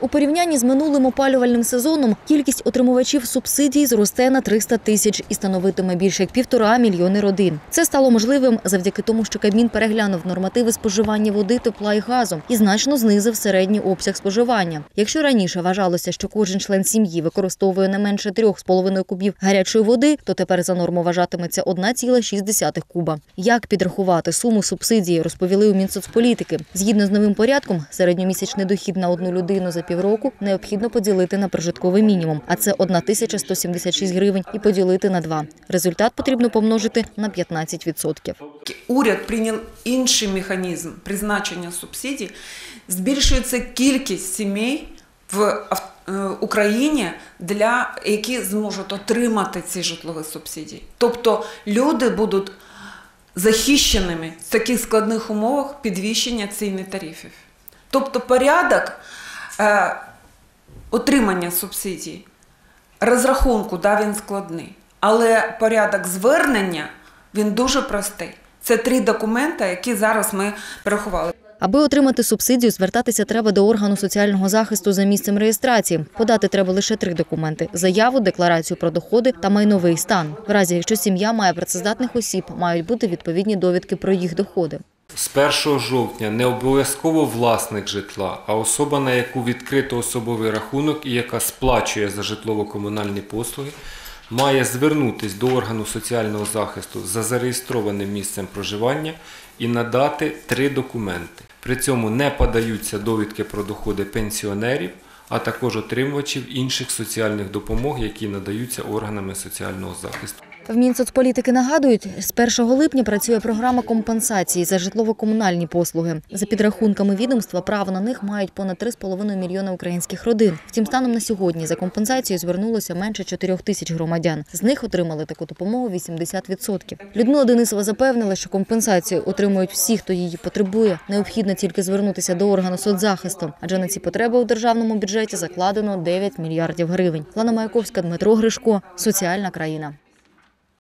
У порівнянні з минулим опалювальним сезоном кількість отримувачів субсидій зросте на 300 тисяч і становитиме більше як півтора мільйони родин. Це стало можливим завдяки тому, що Кабмін переглянув нормативи споживання води, тепла і газу і значно знизив середній обсяг споживання. Якщо раніше вважалося, що кожен член сім'ї використовує не менше 3,5 кубів гарячої води, то тепер за норму вважатиметься 1,6 куба. Як підрахувати суму субсидії, розповіли у Мінсоцполітики. Згідно з новим порядком, середньомісячний дохід на одну людину за півроку необхідно поділити на прожитковий мінімум, а це 1176 гривень, і поділити на два. Результат потрібно помножити на 15%. Уряд прийняв інший механізм призначення субсидій. Збільшується кількість сімей в е, Україні, для які зможуть отримати ці житлові субсидії. Тобто люди будуть захищеними в таких складних умовах підвищення ціни тарифів. Тобто порядок е, отримання субсидій, розрахунку, да, він складний, але порядок звернення він дуже простий. Це три документи, які зараз ми перерахували. Аби отримати субсидію, звертатися треба до органу соціального захисту за місцем реєстрації. Подати треба лише три документи: заяву, декларацію про доходи та майновий стан. В разі, якщо сім'я має працездатних осіб, мають бути відповідні довідки про їх доходи. З 1 жовтня не обов'язково власник житла, а особа, на яку відкрито особовий рахунок і яка сплачує за житлово-комунальні послуги, має звернутися до органу соціального захисту за зареєстрованим місцем проживання і надати три документи. При цьому не подаються довідки про доходи пенсіонерів, а також отримувачів інших соціальних допомог, які надаються органами соціального захисту. В Мінсоцполітики нагадують, з 1 липня працює програма компенсації за житлово-комунальні послуги. За підрахунками відомства, право на них мають понад 3,5 мільйона українських родин. Втім, станом на сьогодні за компенсацією звернулося менше 4 тисяч громадян. З них отримали таку допомогу 80%. Людмила Денисова запевнила, що компенсацію отримують всі, хто її потребує. Необхідно тільки звернутися до органу соцзахисту, адже на ці потреби у державному бюджеті закладено 9 мільярдів гривень. Лана Маяковська, Дмитро Гришко. Соціальна країна.